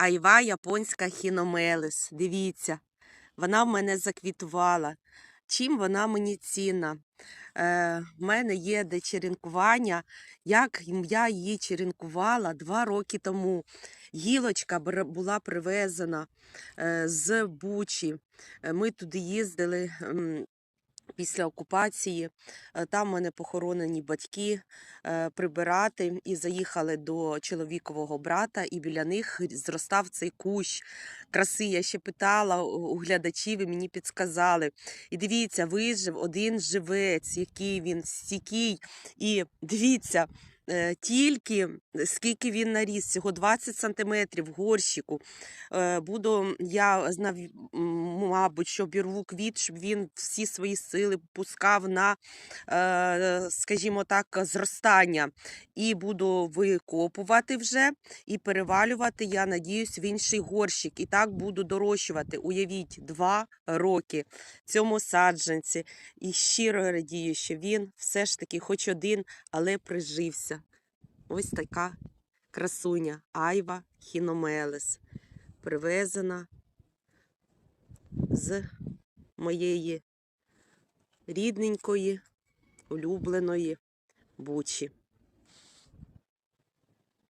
Айва японська хіномелес. Дивіться, вона в мене заквітувала. Чим вона мені цінна? Е, в мене є де черенкування. Як я її черенкувала два роки тому. Гілочка була привезена е, з Бучі. Е, Ми туди їздили після окупації. Е, Там мене похоронені батьки е, прибирати і заїхали до чоловікового брата, і біля них зростав цей кущ краси. Я ще питала у глядачів, і мені підсказали. І дивіться, вижив один живець, який він стійкий. І дивіться. е, Тільки скільки він наріс, всього 20 сантиметрів горщику. Буду я мабуть, що обірву квіт, щоб він всі свої сили пускав на, е, скажімо так, зростання. І буду викопувати вже і перевалювати, я надіюсь, в інший горщик. І так буду дорощувати. Уявіть, два роки цьому саджанці. І щиро радію, що він все ж таки, хоч один, але прижився. Ось така красуня Айва Хіномелес. Привезена з моєї рідненької, улюбленої бучі.